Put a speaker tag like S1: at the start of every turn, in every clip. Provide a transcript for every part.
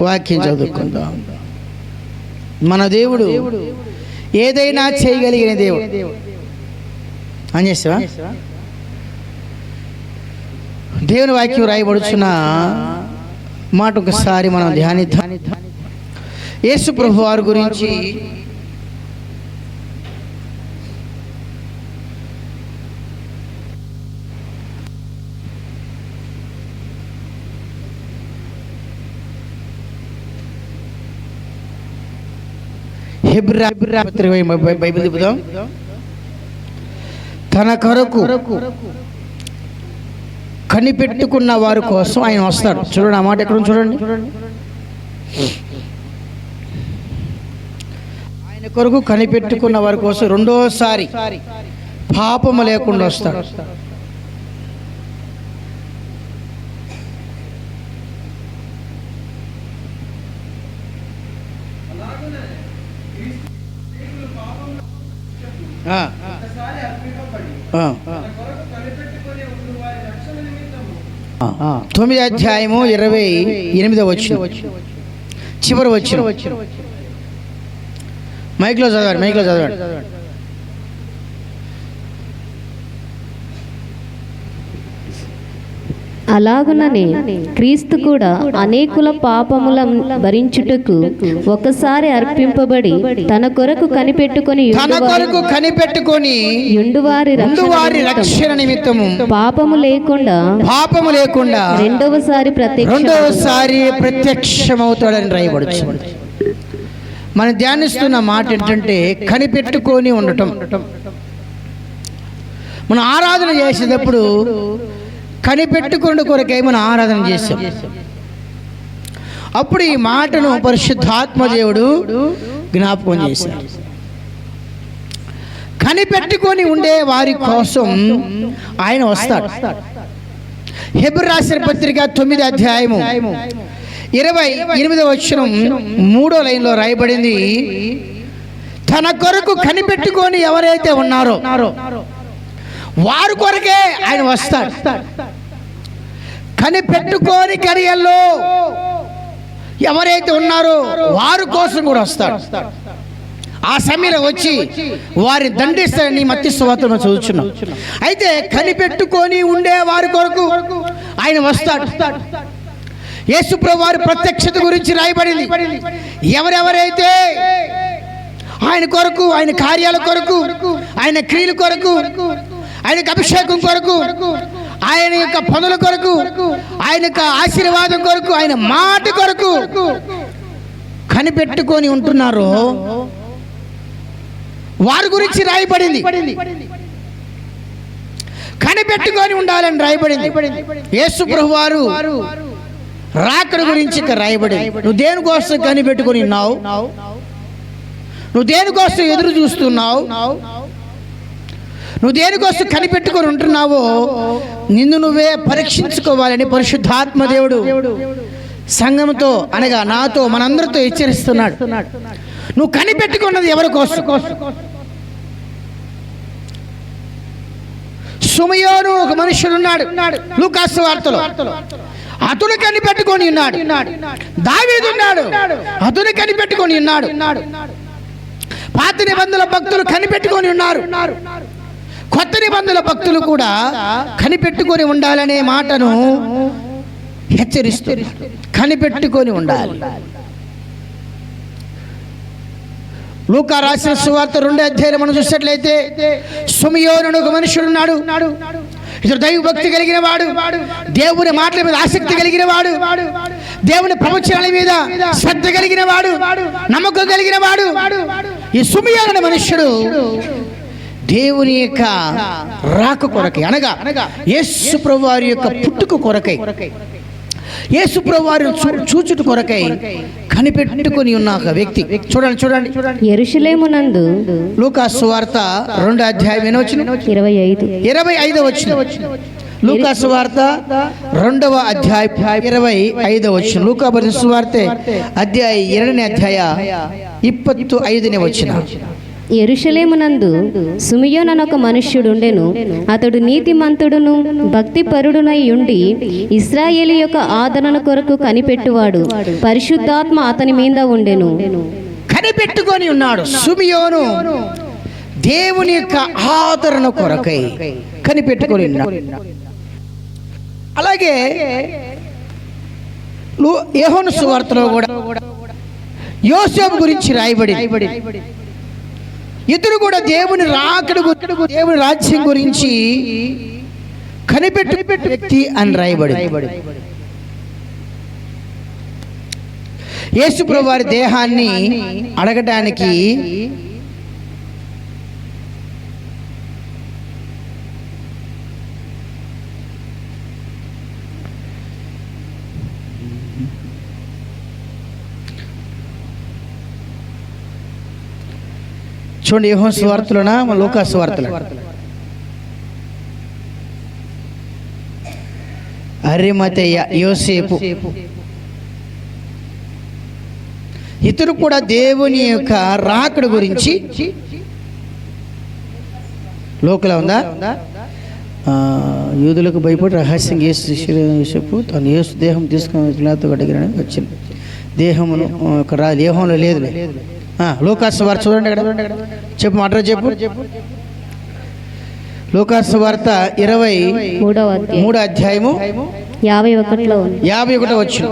S1: వాక్యం చదువుకుందాం. మన దేవుడు ఏదైనా చేయగలిగిన దేవుడు. అని చేస్తావా? దేవుని వాక్యం రాయబడుచున్న మాట ఒకసారి మనం ధ్యానిద్దాం. యేసు ప్రభు వారి గురించి హెబ్రా పత్రిక బైబిల్ చెబుదాం తన కొరకు కనిపెట్టుకున్న వారి కోసం ఆయన వస్తాడు. చూడండి ఆ మాట ఎక్కడ చూడండి. ఆయన కొరకు కనిపెట్టుకున్న వారి కోసం రెండోసారి పాపము లేకుండా వస్తాడు ఆ. ఆ. ఆ. తొమ్మిది అధ్యాయము ఇరవై ఎనిమిదో వచ్చిన చివరి వచ్చిన మైక్లో చదవండి మైక్లో చదవండి.
S2: అలాగుననే క్రీస్తు కూడా అనేకుల పాపముల భరించుటకు ఒకసారి అర్పింపబడి తన కొరకు కనిపెట్టుకొని
S1: తన కొరకు కనిపెట్టుకొని
S2: యుండువారి
S1: వారి
S2: రక్షణ
S1: రక్షణ నిమిత్తము.
S2: పాపము లేకుండా
S1: పాపము లేకుండా
S2: రెండవసారి ప్రత్యక్ష
S1: రెండవసారి ప్రత్యక్షమవుతాడని రాయబడుచు మనం ధ్యానిస్తున్న మాట ఏంటంటే కనిపెట్టుకొని ఉండటం. మనం ఆరాధన చేసేటప్పుడు కనిపెట్టుకున్న కొరకై మనం ఆరాధన చేసాం అప్పుడు ఈ మాటను పరిశుద్ధాత్మ దేవుడు జ్ఞాపకం చేశాడు కనిపెట్టుకొని ఉండే వారి కోసం ఆయన వస్తాడు. హెబ్రి రాసిన పత్రిక తొమ్మిది అధ్యాయము ఇరవై ఎనిమిదవ వచ్చిన మూడో లైన్లో రాయబడింది. తన కొరకు కనిపెట్టుకొని ఎవరైతే ఉన్నారో వారి కొరకే ఆయన వస్తాడు. కనిపెట్టుకొని కరియల్లో ఎవరైతే ఉన్నారో వారి కోసం కూడా వస్తాడు. ఆ సమయంలో వచ్చి వారిని దండిస్తారని మత్తి స్వాతంలో చదువుతున్నాం అయితే కనిపెట్టుకొని ఉండే వారి కొరకు ఆయన వస్తాడు. యేసుప్రభు వారి ప్రత్యక్షత గురించి రాయబడింది. ఎవరెవరైతే ఆయన కొరకు ఆయన కార్యాల కొరకు ఆయన క్రియల కొరకు ఆయనకు అభిషేకం కొరకు ఆయన యొక్క పనుల కొరకు ఆయన యొక్క ఆశీర్వాదం కొరకు ఆయన మాట కొరకు కనిపెట్టుకొని ఉంటున్నారు వారి గురించి రాయబడింది. కనిపెట్టుకొని ఉండాలని రాయబడింది. యేసు ప్రభు వారు రాకడ గురించి ఇక్కడ రాయబడింది. నువ్వు దేనికోసం కనిపెట్టుకొని ఉన్నావు? నువ్వు దేనికోసం ఎదురు చూస్తున్నావు? నువ్వు దేనికోసం కనిపెట్టుకొని ఉంటున్నావో నిన్ను నువ్వే పరీక్షించుకోవాలని పరిశుద్ధాత్మ దేవుడు సంఘంతో అనగా నాతో మనందరితో హెచ్చరిస్తున్నాడు. నువ్వు కనిపెట్టుకున్నది ఎవరి కోసం? సుమయోను ఒక మనుషుడు ఉన్నాడు. లూకాసు వార్తలో. అతను కనిపెట్టుకొని ఉన్నాడు. దావీదు ఉన్నాడు. అతను కనిపెట్టుకొని ఉన్నాడు. పాత నిబంధనల భక్తులు కనిపెట్టుకొని ఉన్నారు. కొత్త నిబంధన భక్తులు కూడా కనిపెట్టుకొని ఉండాలనే మాటను హెచ్చరిస్తూ కనిపెట్టుకొని ఉండాలి. లూకా రాసిన సువార్త రెండో అధ్యాయం మనం చూసినట్లయితే సుమయోను ఒక మనుషుడు ఉన్నాడు ఇతడు దైవ భక్తి కలిగిన వాడు. దేవుని మాటల మీద ఆసక్తి కలిగిన వాడు. దేవుని ప్రవచనాల మీద శ్రద్ధ కలిగిన వాడు. నమ్మకం కలిగిన వాడు. ఈ సుమయోను మనుష్యుడు. దేవుని యొక్క రాక కొరకై అనగా యేసు ప్రభు వారి యొక్క పుట్టుక కొరకై యేసు ప్రభు వారి చూ- చూచుట కొరకై కనిపెట్టుకొని ఉన్న ఒక వ్యక్తి చూడండి చూడండి
S2: ఎరుషులేమునందు
S1: లూకాసు వార్త రెండు అధ్యాయం ఎన్ని వచ్చిన
S2: ఇరవై ఐదు
S1: ఇరవై ఐదవ వచ్చిన లూకాసు వార్త రెండవ అధ్యాయం ఇరవై ఐదవ వచ్చిన లూకా పరిశు వార్త అధ్యాయ ಎರಡನೇ ಅಧ್ಯಾಯ ಇಪ್ಪತ್ತು ಐದನೇ ವಚನ
S2: ఎరుషలేమునందు సుమియోననొక మనుష్యుడుండెను. అతడు నీతిమంతుడును భక్తిపరుడునై ఉండి ఇస్రాయేలి యొక్క ఆదరణ కొరకు కనిపెట్టువాడు. పరిశుద్ధాత్మ అతని మీద ఉండెను.
S1: కనిపెట్టుకొని ఉన్నాడు సుమియోను. దేవుని యొక్క ఆదరణ కొరకై కనిపెట్టుకొని అలాగే యహోను సువార్తలో కూడా యోసేపు గురించి రాయబడి ఇద్దరు కూడా దేవుని రాకడ దేవుని రాజ్యం గురించి కనిపెట్టు వ్యక్తి అని రాయబడి యేసుప్రభు వారి దేహాన్ని అడగటానికి చూడండి యోహన్ స్వార్థలోనా లోకా స్వార్థలు అరిమతయ్య యోసేపు. ఇతరు కూడా దేవుని యొక్క రాకడు గురించి లోకల ఉందా? యూదులకు భయపడి రహస్యంగా యేసు శిష్యులు తను యేసు దేహం తీసుకుని పిలాతో అడిగిన వచ్చింది. దేహమును ఒక దేహంలో లేదు లోకాసు వార్త చూడండి అక్కడ. చెప్పు మాట చెప్పు. లోకాసు వార్త ఇరవై మూడో అధ్యాయము
S2: యాభై ఒకటిలో
S1: యాభై ఒకటో వచ్చు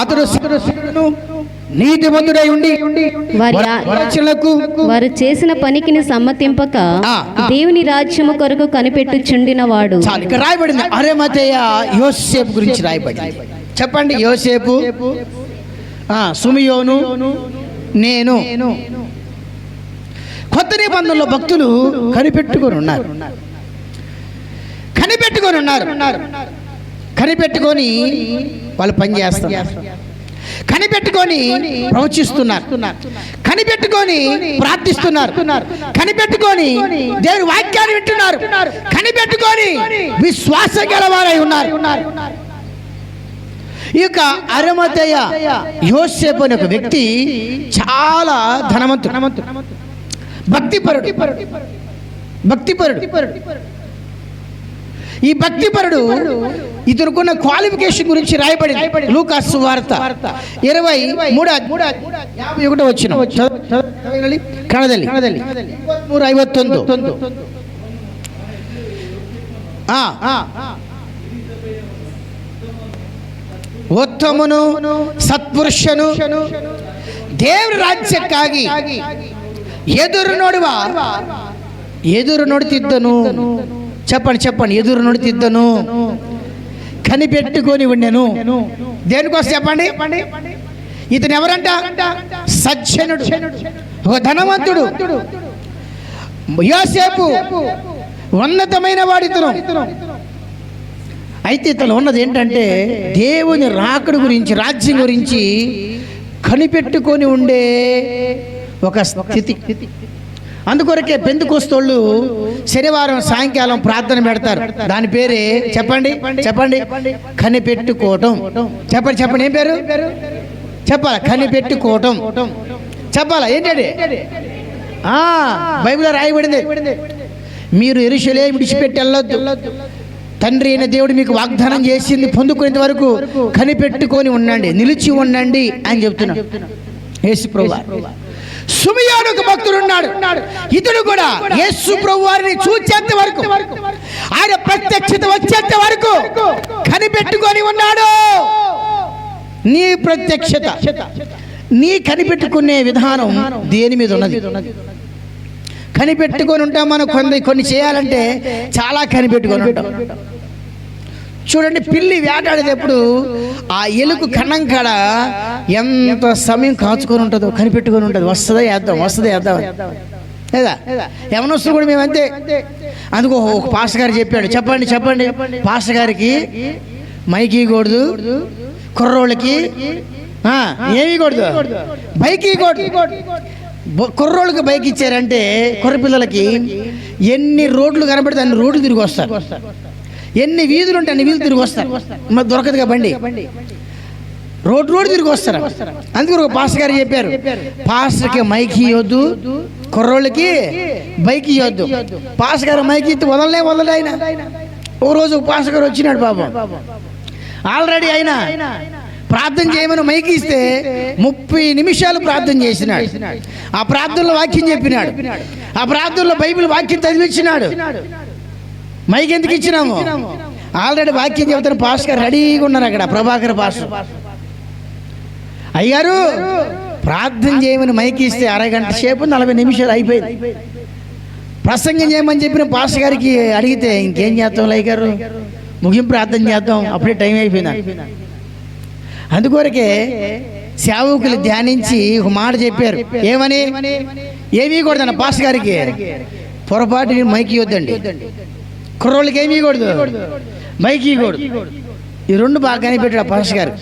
S1: అతడు సకరును నీతిమంతుడై ఉండి
S2: వారి చేసిన పనికిని సమ్మతింపక. దేవుని రాజ్యము కొరకు కనిపెట్టుచుండిన వాడు
S1: చాలు ఇక్కడ రాయబడింది అరే మతయ్య యోసేపు గురించి రాయబడింది. చెప్పండి యోసేపు. సుమియోను నేను. కొత్త నిబంధనలో భక్తులు కనిపెట్టుకొని ఉన్నారు. కనిపెట్టుకొని ఉన్నారు. కనిపెట్టుకొని వాళ్ళు పనిచేస్తున్నారు కనిపెట్టుకొని ప్రవచిస్తున్నారు. కనిపెట్టుకొని ప్రార్థిస్తున్నారు. కనిపెట్టుకొని దేవుని వాక్యాన్ని వింటున్నారు. కనిపెట్టుకొని విశ్వాస గలవారై ఉన్నారు. ఇక అరమతయ యోసేపు అనే ఒక వ్యక్తి చాలా ధనవంతుడు. భక్తిపరుడు. భక్తిపరుడు. ఈ భక్తిపరుడు ఇతరుకున్న క్వాలిఫికేషన్ గురించి రాయబడి లూకాస్ వార్త ఇరవై మూడు యాభై ఒకటి వచ్చిన కణదల్లి నూరు ఐవత్తొందు. ಉತ್ತಮನು ಸತ್ಪುರುಷನು ದೇವ್ರ ರಾಜ್ಯಕ್ಕಾಗಿ ಎದುರು ನೋಡುವ ಎದುರು ನೋಡುತ್ತಿದ್ದನು చెప్పండి చెప్పండి ఎదురు నడుతిద్దను కనిపెట్టుకొని ఉండెను దేనికోసం చెప్పండి ఇతను ఎవరంట సజ్జనుడు ఒక ధనవంతుడు యోసేపు ఉన్నతమైన వాడు ఇతను అయితే ఇతను ఉన్నది ఏంటంటే దేవుని రాకడు గురించి రాజ్యం గురించి కనిపెట్టుకొని ఉండే ఒక స్థితి. అందుకొరకే పెందుకొస్తోళ్ళు శనివారం సాయంకాలం ప్రార్థన పెడతారు. దాని పేరే చెప్పండి చెప్పండి కనిపెట్టుకోవటం. చెప్పండి చెప్పండి ఏం పేరు? చెప్పాలా? కనిపెట్టుకోవటం. చెప్పాలా? ఏంటండి ఆ, బైబిల్లో రాయబడింది. మీరు ఎరుషలే విడిచిపెట్టి వెళ్ళొద్దు. తండ్రి అయిన దేవుడు మీకు వాగ్దానం చేసింది పొందుకునేంత వరకు కనిపెట్టుకొని ఉండండి నిలిచి ఉండండి అని చెప్తున్నాడు. యేసు ప్రభు సుమియాను ఒక భక్తుడు ఉన్నాడు. ఇతడు కూడా యేసు ప్రభు వారిని చూచేంత వరకు ఆయన ప్రత్యక్షత వచ్చేంత వరకు కనిపెట్టుకొని ఉన్నాడు. నీ ప్రత్యక్షత నీ కనిపెట్టుకునే విధానం దేని మీద ఉన్నది? కనిపెట్టుకొని ఉంటాం మనం కొన్ని కొన్ని చేయాలంటే చాలా కనిపెట్టుకొని ఉంటాం. చూడండి పిల్లి వేటాడేటప్పుడు ఆ ఎలుకు కన్నం కాడ ఎంత సమయం కాచుకొని ఉంటుందో కనిపెట్టుకొని ఉంటుంది. వస్తుందా వేద్దాం వస్తుందా వేద్దాం లేదా? ఏమన్నా వస్తుంది కూడా మేము అంతే. అందుకు ఒక పాస్టర్ గారు చెప్పాడు చెప్పండి చెప్పండి. పాస్టర్ గారికి మైకి కూడదు కుర్రోళ్ళకి ఏమీ కూడదు బైక్ ఇవ్వకూడదు కుర్రోళ్ళకి బైక్ ఇచ్చారంటే కుర్ర పిల్లలకి ఎన్ని రోడ్లు కనబడితే అన్ని రోడ్లు తిరిగి వస్తారు. ఎన్ని వీధులు ఉంటే అన్ని వీధులు తిరిగి వస్తారు మరి దొరకదుగా బండి? రోడ్డు రోడ్డు తిరిగి వస్తారు? అందుకు ఒక పాస్టర్ గారు చెప్పారు పాస్టర్కి మైక్ ఇవ్వద్దు కుర్రోళ్ళకి బైక్ ఇవ్వద్దు పాస్టర్ గారు మైక్ ఇస్తే వదలలే వదలలే ఆయన. ఓ రోజు పాస్టర్ గారు వచ్చినాడు పాపం. ఆల్రెడీ ఆయన ప్రార్థన చేయమని మైక్ ఇస్తే ముప్పై నిమిషాలు ప్రార్థన చేసినాడు. ఆ ప్రార్థనలో వాక్యం చెప్పినాడు. ఆ ప్రార్థనలో బైబిల్ వాక్యం చదివించినాడు. మైక్ ఎందుకు ఇచ్చినాము? ఆల్రెడీ వాక్యం చెబుతున్న పాస్ గారు రెడీగా ఉన్నారు అక్కడ ప్రభాకర్ పాస్ అయ్యారు ప్రార్థన చేయమని మైక్ ఇస్తే అరగంట సేపు నలభై నిమిషాలు అయిపోయింది. ప్రసంగం చేయమని చెప్పిన పాస్ గారికి అడిగితే ఇంకేం చేద్దాం లైగారు ముగింపు ప్రార్థన చేద్దాం. అప్పుడే టైం అయిపోయింది. అందుకొరకే సేవకులు ధ్యానించి ఒక మాట చెప్పారు. ఏమని? ఏమీ కూడదన్న పాస్ గారికి. పొరపాటు మైక్ ఇవ్వద్దండి. కుర్రోళ్ళకి ఏమీ ఇవ్వకూడదు. మైక్ ఇవ్వకూడదు. ఈ రెండు బాగా కనిపెట్టాడు పాస్ గారు.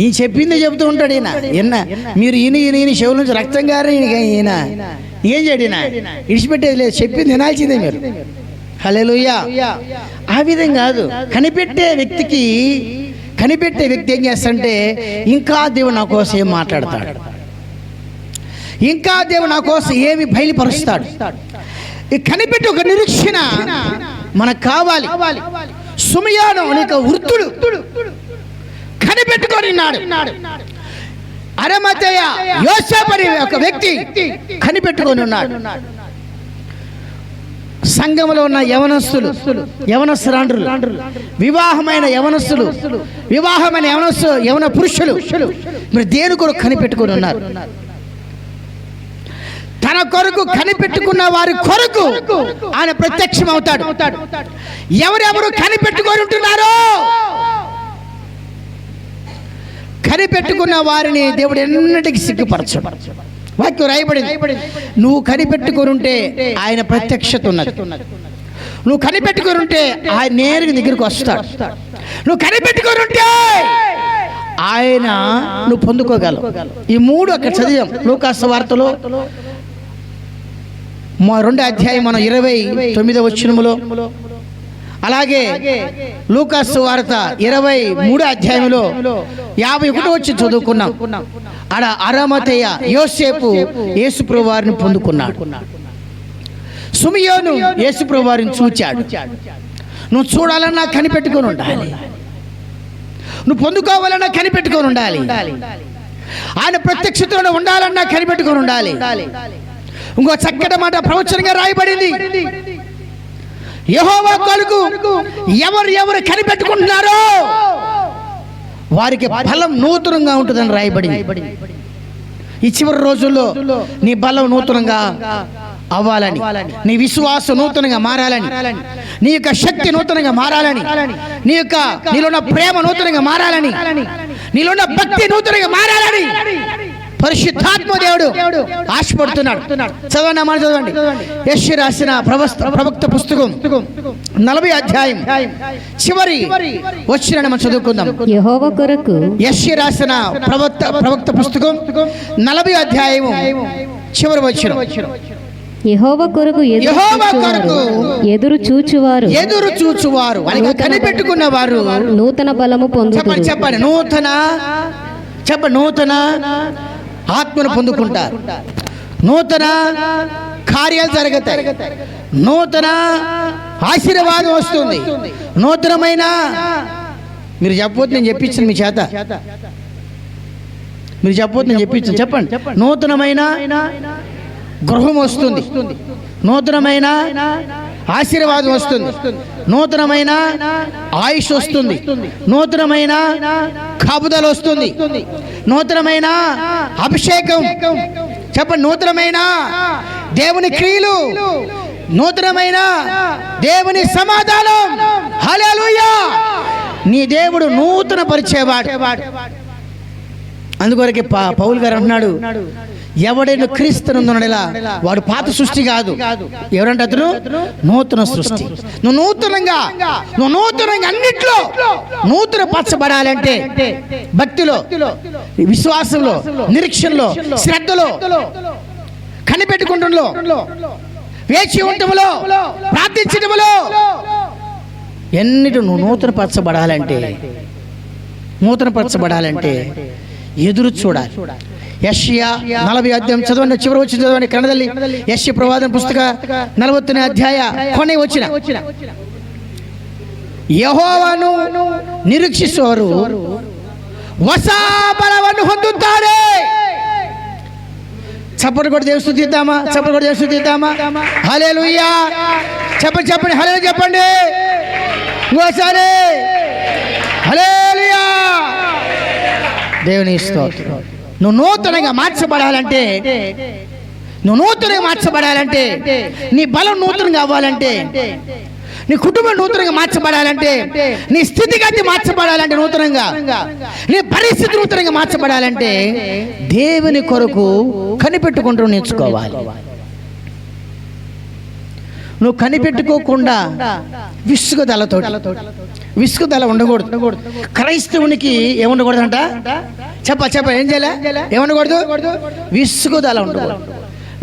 S1: ఈయన చెప్పిందే చెబుతూ ఉంటాడు ఈయన. ఈయన మీరు ఈయన ఈయన ఈయన చెవుల నుంచి రక్తం గారు ఈయన ఈయన. ఏం చేయడు ఈయన? ఇడిచిపెట్టేది లేదు. చెప్పింది వినాల్సిందే మీరు. హల్లెలూయా. ఆ విధం కాదు. కనిపెట్టే వ్యక్తికి కనిపెట్టే వ్యక్తి ఏం చేస్తాడంటే ఇంకా దేవుడు నా కోసం ఏం మాట్లాడతాడు? ఇంకా దేవుడు నా కోసం ఏమి బయలుపరుస్తాడు? ఈ కనిపెట్టి ఒక నిరీక్షణ మనకు కావాలి. సుమయాను అనేక వృత్తుడు కనిపెట్టుకొని ఉన్నాడు. అరమతయ్య యోసేపు అనే ఒక వ్యక్తి కనిపెట్టుకొని ఉన్నాడు. సంఘంలో ఉన్న యవనస్తులు యవనస్తురాండ్రులు వివాహమైన యవనస్తులు వివాహమైన యవనస్తు యవన పురుషులు మీరు దేని కూడా కనిపెట్టుకొని ఉన్నారు? తన కొరకు కనిపెట్టుకున్న వారి కొరకు ఆయన ప్రత్యక్షం అవుతాడు ఎవరెవరు కనిపెట్టుకొని ఉంటున్నారో కనిపెట్టుకున్న వారిని దేవుడు ఎన్నటికి సిగ్గుపరచడు. వాక్యం రాయబడింది. నువ్వు కనిపెట్టుకొని ఉంటే ఆయన ప్రత్యక్షత ఉన్నది. నువ్వు కనిపెట్టుకొని ఉంటే ఆయన నేరుగా దగ్గరికి వస్తాడు. నువ్వు కనిపెట్టుకొని ఉంటే ఆయన నువ్వు పొందుకోగలవు. ఈ మూడు అక్కడ చదివాం. లూకాస్ వార్తలో మా రెండు అధ్యాయం మనం ఇరవై తొమ్మిదో వచ్చినములో అలాగే లూకాస్ వార్త ఇరవై మూడో అధ్యాయంలో యాభై ఒకటో వచ్చి చదువుకున్నాం. ఆడ అరమతయ్య యోసేపు యేసుప్రభు వారిని పొందుకున్నాడు. సుమియోను యేసుప్రభు వారిని చూచాడు. నువ్వు చూడాలన్నా కనిపెట్టుకొని ఉండాలి. నువ్వు పొందుకోవాలన్నా కనిపెట్టుకొని ఉండాలి. ఆయన ప్రత్యక్షతలో ఉండాలన్నా కనిపెట్టుకొని ఉండాలి. ఇంకో చక్కటి మాట ప్రవచనంగా రాయబడింది. యహోవా కొరకు ఎవరు ఎవరు కనిపెట్టుకుంటున్నారో వారికి బలం నూతనంగా ఉంటుందని రాయబడింది. ఈ చివరి రోజుల్లో నీ బలం నూతనంగా అవ్వాలని నీ విశ్వాసం నూతనంగా మారాలని నీ యొక్క శక్తి నూతనంగా మారాలని నీ యొక్క నీలో ఉన్న ప్రేమ నూతనంగా మారాలని నీలో ఉన్న భక్తి నూతనంగా మారాలని పరిశుద్ధాత్మ దేవుడు ఆశపడుతున్నాడు. చదవండి అమ్మ చదవండి. యశ్ రాసిన ప్రవస్త ప్రవక్త పుస్తకం నలభై అధ్యాయం. చివరి వచ్చిన మనం చదువుకుందాం.
S2: యహోవ కొరకు
S1: యశ్ రాసిన ప్రవక్త ప్రవక్త పుస్తకం నలభై అధ్యాయము చివరి వచ్చిన
S2: యహోవ కొరకు ఎదురు
S1: యెహోవా
S2: చూచువారు.
S1: కొరకు
S2: ఎదురు చూచువారు.
S1: ఎదురు చూచువారు. వాళ్ళకి కనిపెట్టుకున్న వారు
S2: నూతన బలము
S1: చెప్పండి
S2: పొందుతారు
S1: చెప్పండి. నూతన చెప్పండి నూతన ఆత్మను పొందుకుంటారు. నూతన కార్యాలు జరుగుతాయి. నూతన ఆశీర్వాదం వస్తుంది. నూతనమైన మీరు చెప్పవద్దు నేను చెప్పించాను మీ చేత. మీరు చెప్పవద్దు నేను చెప్పించాను చెప్పండి. నూతనమైన గృహం వస్తుంది. నూతనమైన ఆశీర్వాదం వస్తుంది. నూతనమైన ఆయుష్ వస్తుంది. నూతనమైన కాపుదల వస్తుంది. నూతనమైన అభిషేకం. చెప్పండి నూతనమైన దేవుని క్రియలు. నూతనమైన దేవుని సమాధానం. హల్లెలూయా. నీ దేవుడు నూతన పరిచేవాడు అందుకొరకే పౌల్ గారు అంటున్నాడు ఎవడైనా క్రీస్తునందునలా వాడు పాత సృష్టి కాదు. ఎవరంటే అతను? నూతన సృష్టి. నువ్వు నూతనంగా నువ్వు నూతనంగా అన్నిట్లో నూతన పరచబడాలంటే భక్తిలో విశ్వాసంలో నిరీక్షణలో శ్రద్ధలో కనిపెట్టుకుంటంలో వేచి ఉండటంలో ప్రార్థించటంలో ఎన్నిటి నువ్వు నూతన పరచబడాలంటే నూతనపరచబడాలంటే ఎదురు చూడాలి. యష్యా నలభై అధ్యాయం చదవండి చివరి వచ్చిన చదవండి కన్నడల్లి. యష్య ప్రవాదం పుస్తక నలభత్తనే అధ్యాయ కొనే వచ్చిన. యహోవను నిరీక్షిಸುವರು ಹೊಸ ಬಲವನ್ನು చప్పటి కూడా దేవుడు స్థుతిద్దామా చప్పటి కూడా దేవుడు స్థుతిద్దామా హలే లుయ్యా చెప్పండి చెప్పండి హలే చెప్పండి. ఇంకోసారి హలే దేవుని స్తోత్రం. నువ్వు నూతనంగా మార్చబడాలంటే నువ్వు నూతనంగా మార్చబడాలంటే నీ బలం నూతనంగా అవ్వాలంటే నీ కుటుంబం నూతనంగా మార్చబడాలంటే నీ స్థితిగతి మార్చబడాలంటే నూతనంగా నీ పరిస్థితి నూతనంగా మార్చబడాలంటే దేవుని కొరకు కనిపెట్టుకుంటూ నేర్చుకోవాలి. నువ్వు కనిపెట్టుకోకుండా విసుగుదలతో విసుగుదల ఉండకూడదు. క్రైస్తవునికి ఏముండకూడదంట? చెప్ప చెప్ప ఏం చేయాలి? ఏముండకూడదు? విసుగుదల ఉండకూడదు.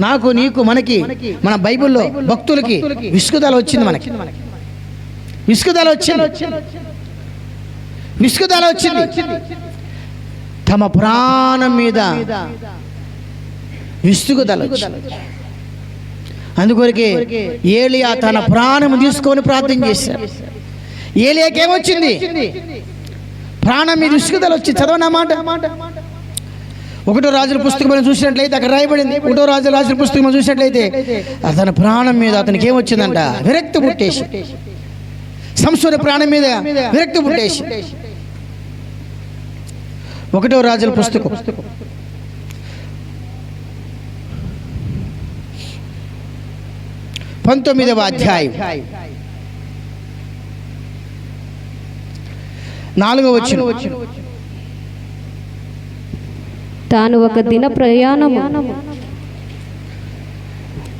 S1: నాకు నీకు మనకి మన బైబిల్లో భక్తులకి విసుగుదల వచ్చింది మనకి. విసుగుదల వచ్చింది. విసుగుదల వచ్చింది. తమ ప్రాణం మీద విసుగుదల వచ్చింది. అందుకొరకే ఏలియా తన ప్రాణం తీసుకొని ప్రార్థన చేశారు. ఏలియాకేమొచ్చింది? ప్రాణం మీద ఇసుకుదలు వచ్చి చదవన మాట? ఒకటో రాజుల పుస్తకం మనం చూసినట్లయితే అక్కడ రాయబడింది. ఒకటో రాజుల రాజుల పుస్తకం మనం చూసినట్లయితే అతని ప్రాణం మీద అతనికి ఏమొచ్చిందంట? విరక్తి పుట్టేసి. సంసూర్య ప్రాణం మీద విరక్తి పుట్టేసి. ఒకటో రాజుల పుస్తకం. పంతొమ్మిదవ అధ్యాయం. నాలుగవ వచ్చిన
S2: తాను ఒక దిన ప్రయాణము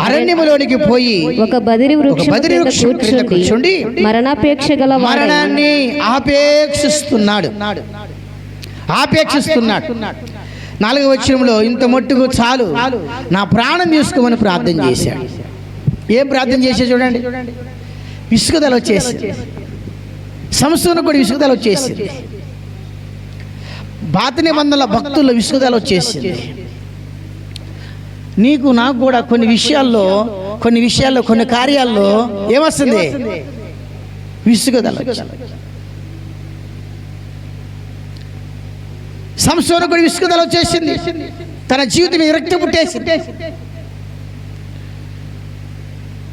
S1: అరణ్యములోనికి పోయి
S2: ఒక బదిరి వృక్షం
S1: వృక్షం
S2: కూర్చుండి మరణాపేక్ష గల
S1: మరణాన్ని ఆపేక్షిస్తున్నాడు. ఆపేక్షిస్తున్నాడు. నాలుగవ వచ్చినంలో ఇంత మట్టుకు చాలు. నా ప్రాణం తీసుకోమని ప్రార్థన చేశాడు. ఏం ప్రార్థన చేసే చూడండి? విసుగుదల వచ్చేసి సంస్థను కూడా విసుగుదల వచ్చేసింది. బాత నిబంధనల భక్తుల విసుగుదల వచ్చేసింది. నీకు నాకు కూడా కొన్ని విషయాల్లో కొన్ని విషయాల్లో కొన్ని కార్యాల్లో ఏమొస్తుంది? విసుగుదల సంస్థను కూడా విసుగుదల వచ్చేసింది. తన జీవితం విరక్తి పుట్టేసింది.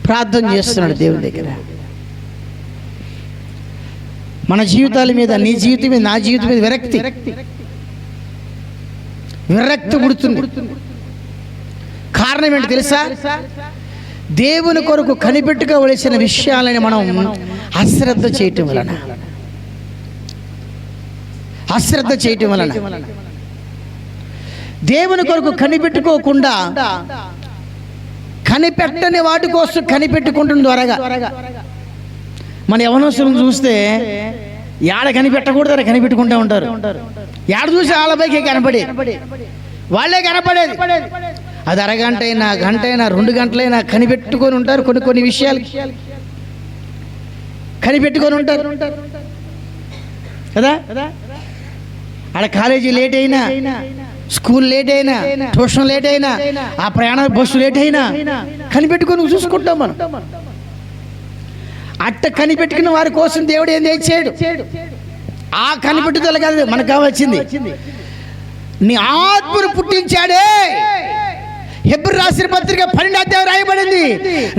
S1: ప్రార్థన చేస్తున్నాడు దేవుని దగ్గర. మన జీవితాల మీద నీ జీవితం మీద నా జీవితం మీద విరక్తి. విరక్తి పుడుతుంది. కారణం ఏంటి తెలుసా? దేవుని కొరకు కనిపెట్టుకోవలసిన విషయాలని మనం అశ్రద్ధ చేయటం వలన. అశ్రద్ధ చేయటం వలన. దేవుని కొరకు కనిపెట్టుకోకుండా కనిపెట్టని వాటి కోసం కనిపెట్టుకుంటుంది త్వరగా. మన యవనస్తులను చూస్తే యాడ కనిపెట్టకూడదు కనిపెట్టుకుంటూ ఉంటారు. యాడ చూసి వాళ్ళ పైకి కనపడే వాళ్ళే కనపడేది. అది అరగంట అయినా గంట అయినా రెండు గంటలైనా కనిపెట్టుకొని ఉంటారు కొన్ని కొన్ని విషయాలు కనిపెట్టుకొని ఉంటారు. కదా? ఆడ కాలేజీ లేట్ అయినా స్కూల్ లేట్ అయినా ట్యూషన్ లేట్ అయినా ఆ ప్రయాణ బస్సు లేట్ అయినా కనిపెట్టుకొని చూసుకుంటాం మనం. అట్ట కనిపెట్టుకున్న వారి కోసం దేవుడు ఏం చేయడు ఆ కనిపెట్టుదల కాదు మనకు కావాల్సింది. నీ ఆత్మను పుట్టించాడే. హెబ్రి రాసిన పత్రిక పన్నెండు అధ్యాయం రాయబడింది.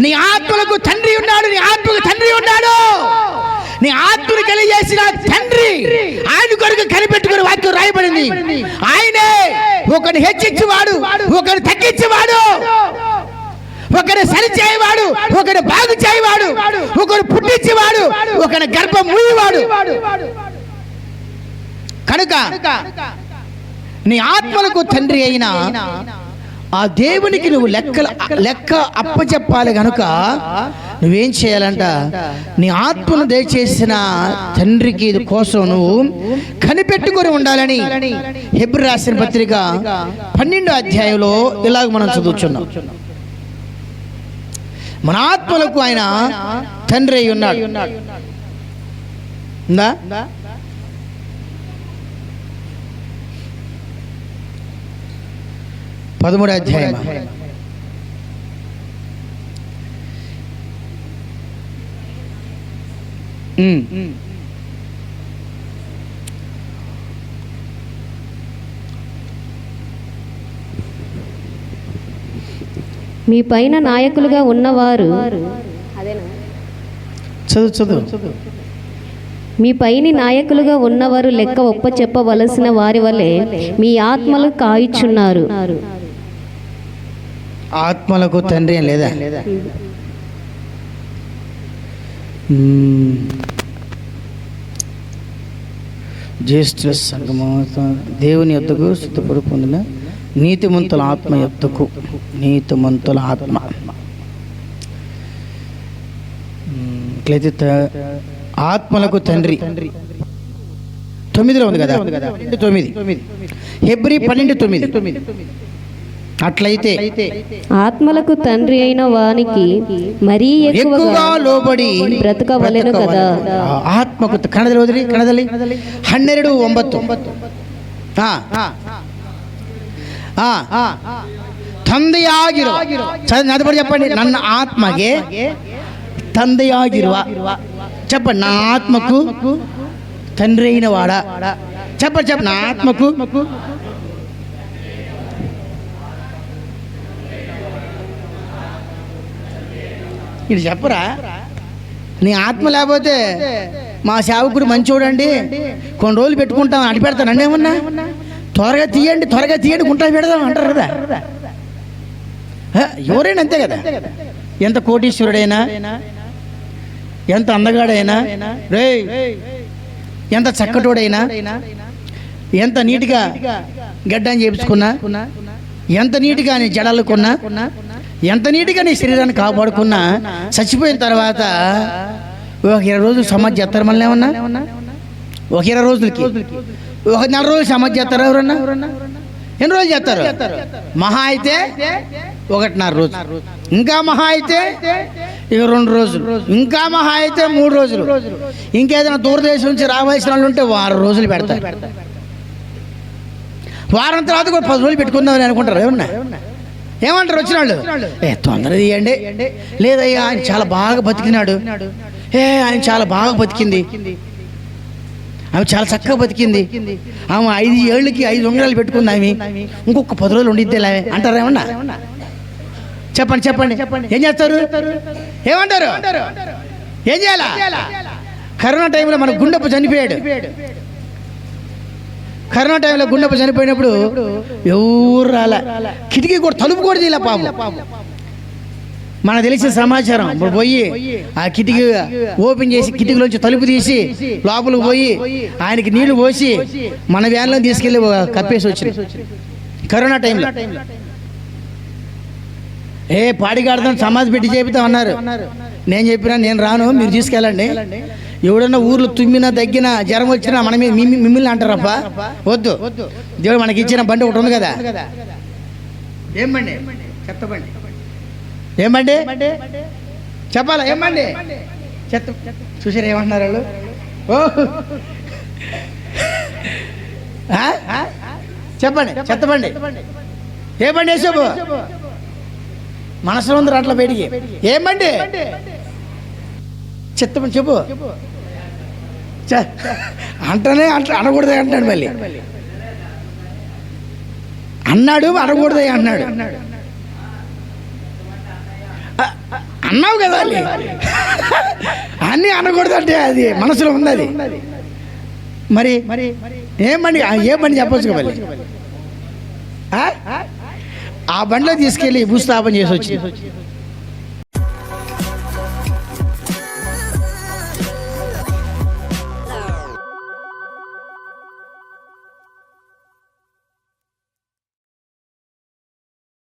S1: నీ ఆత్మలకు తండ్రి ఉన్నాడు నీ ఆత్మకు తండ్రి ఉన్నాడు. నీ ఆత్మను కలిగేసిన తండ్రి ఆయన కొరకు కనిపెట్టుకుని వాక్యం రాయబడింది. ఆయనే ఒకరిని హెచ్చించేవాడు ఒకరిని తగ్గించేవాడు. ఒకరిని సరి చేయవాడు ఒకరిని బాగు చేయవాడు ఒకరు పుట్టించేవాడు ఒకరి గర్భం మూయవాడు. కనుక నీ ఆత్మలకు తండ్రి అయిన ఆ దేవునికి నువ్వు లెక్కలు లెక్క అప్పచెప్పాలి కనుక నువ్వేం చేయాలంట? నీ ఆత్మను దయచేసిన తండ్రికి ఇది కోసం నువ్వు కనిపెట్టుకొని ఉండాలని హెబ్రి రాసిన పత్రిక పన్నెండో అధ్యాయంలో ఇలాగ మనం చదువుచున్నాం. మన ఆత్మలకు ఆయన తండ్రి అయి ఉన్నాడు ఉందా పదమూడు అధ్యాయం Mm. Mm.
S2: మీ పైన నాయకులుగా ఉన్నవారు.
S1: చదువు చదువు.
S2: మీ పైని నాయకులుగా ఉన్నవారు లెక్క ఒప్ప చెప్పవలసిన వారి వలె మీ ఆత్మలు కాయిచున్నారు.
S1: ఆత్మలకు తండ్రి ఏం లేదా. జ్యేష్ఠ సంగమ దేవుని యొద్దకు సిద్ధపడి పొందిన నీతిమంతుల ఆత్మ ఎత్తుకు నీతిమంతుల ఆత్మ. ఇట్లయితే ఆత్మలకు తండ్రి. తొమ్మిదిలో ఉంది కదా? తొమ్మిది. హెబ్రి పన్నెండు తొమ్మిది. తొమ్మిది అట్లయితే
S2: ఆత్మలకు తండ్రి అయిన వానికి మరీ
S1: ఎక్కువగా లోబడి
S2: బ్రతకవలెను కదా.
S1: ఆత్మకు కన్నదలి వదిలి కన్నదలి హన్నెరడు ఒంబత్తు. ತಂದೆಯಾಗಿರುವ ಚ- ನಾದಪಡಿ చెప్పండి ನನ್ನ ಆತ್ಮಗೆ ತಂದೆಯಾಗಿರುವ చెప్పండి నా ఆత్మకు తండ్రి అయిన వాడా చెప్పండి చెప్పండి నా ఆత్మకు ఇది చెప్పరా నీ ఆత్మ లేకపోతే మా సేవకుడు మంచోడండి కొన్ని రోజులు పెట్టుకుంటాం అడి పెడతాను ఏమన్నా త్వరగా తీయండి త్వరగా తీయండి గుంట పెడదాం అంటారు కదా. ఎవరైనా అంతే కదా. ఎంత కోటీశ్వరుడైనా ఎంత అందగాడైనా రే ఎంత చక్కటోడైనా ఎంత నీట్గా గడ్డని చేపించుకున్నా ఎంత నీట్గా నీ జడలుకున్నా ఎంత నీట్గా నీ శరీరాన్ని కాపాడుకున్నా చచ్చిపోయిన తర్వాత ఒక ఇరవై రోజులు సమాజ్ చేస్తారు మళ్ళీ ఏమన్నా? ఒక ఇరవై రోజులకి. ఒక నెల రోజులు సమాధి చేస్తారు ఎవరన్నా? ఎన్ని రోజులు చేస్తారు? మహా అయితే ఒకటిన్నర రోజు ఇంకా మహా అయితే ఇక రెండు రోజులు. ఇంకా మహా అయితే మూడు రోజులు. ఇంకేదైనా దూరదేశం నుంచి రావాల్సిన వాళ్ళు ఉంటే వారం రోజులు పెడతారు. వారం తర్వాత కూడా పది రోజులు పెట్టుకుందామని అనుకుంటారు ఏమన్నా? ఏమంటారు వచ్చిన వాళ్ళు ఏ తొందర తీయండి. లేదయ్యా ఆయన చాలా బాగా బతికినాడు. ఏ ఆయన చాలా బాగా బతికింది. ఆమె చాలా చక్కగా బతికింది. ఆమె ఐదు ఏళ్ళకి ఐదు ఉంగరాలు పెట్టుకుంది ఆమె. ఇంకొక పది రోజులు ఉండిద్దేలే అంటారు ఏమన్నా? చెప్పండి చెప్పండి. ఏం చేస్తారు? ఏమంటారు? ఏం చేయాలా? కరోనా టైంలో మన గుండెప్పు చనిపోయాడు. కరోనా టైంలో గుండెప్ప చనిపోయినప్పుడు ఎవరు రాలే? కిటికీ కూడా తలుపు కూడా తీయలే పాపం. మనకు తెలిసిన సమాచారం. ఇప్పుడు పోయి ఆ కిటికీ ఓపెన్ చేసి కిటికీలోంచి తలుపు తీసి లోపలికి పోయి ఆయనకి నీళ్ళు పోసి మన వ్యాన్లో తీసుకెళ్ళి కప్పేసి వచ్చింది. కరోనా టైంలో. ఏ పాడిగాడదాం సమాధి పెట్టి చేపిద్దాం అన్నారు. నేను చెప్పినా నేను రాను మీరు తీసుకెళ్ళండి. ఎవడన్నా ఊర్లో తుమ్మినా దగ్గినా జ్వరం వచ్చినా మన మీద మిమ్మి- మిమ్మల్ని అంటారప్పా వద్దు. దేవుడు మనకి ఇచ్చిన బండి ఒకటి ఉంది కదా? ఏం బండి? చెత్త బండి. ఏం బండి చెప్పాలా? ఏం బండి చెత్త చూసారు ఏమంటున్నారు వాళ్ళు? ఓ? చెప్పండి చెత్త బండి ఏ బండి వేసావు మనసులో ఉంది అట్లా బయటికి ఏం బండి చెత్త బండి చెప్పు. చె- అంటనే అట్లా అనకూడదే అంటాడు మళ్ళీ. అన్నాడు అనకూడదే అన్నాడు అన్నావు కదా అన్నీ అనకూడదు అది మనసులో ఉంది అది. మరి ఏం బండి ఆ, ఏ బండి చెప్పొచ్చు ఆ? ఆ బండిలో తీసుకెళ్ళి భూస్థాపన చేసి వచ్చి